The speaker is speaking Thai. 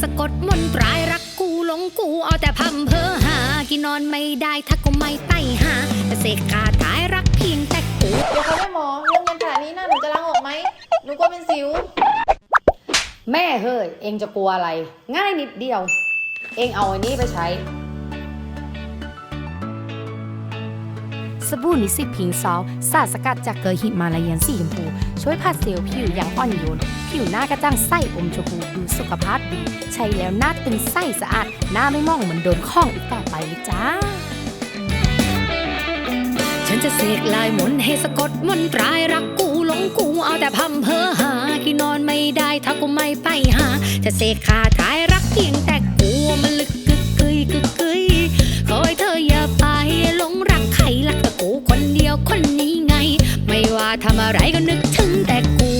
สะกดมนตรายรักกูหลงกูเอาแต่พำเพอหา กินนอนไม่ได้ถ้าก็ไม่ไปหาแต่เสกคาถายรักเพียงแต่กู เดี๋ยวเขาได้หมอเรื่องเงินขนาดนี้นะหนูจะล้างออกไหมหนูกลัวเป็นสิว แม่เฮ้ย เองจะกลัวอะไร ง่ายนิดเดียว เองเอาอันนี้ไปใช้ สบู่นิสิตพิงซอลสารสกัดจากเกลือหิมาลายันสีชมพู ช่วยผัดเซลล์ผิวอย่างอ่อนโยน ผิวหน้ากระจ่างใสอมชมพูดูสุขภาพดี ใช้แล้วหน้าตึงใสสะอาด หน้าไม่มองเหมือนโดนข้องอีกต่อไปเลยจ้า ฉันจะเสกลายมนให้สะกดมนตรายรักกูหลงกูเอาแต่พำเพอหากินนอนไม่ได้ถ้ากูไม่ไปหา จะเสกคาถา ทำอะไรก็นึกถึงแต่กู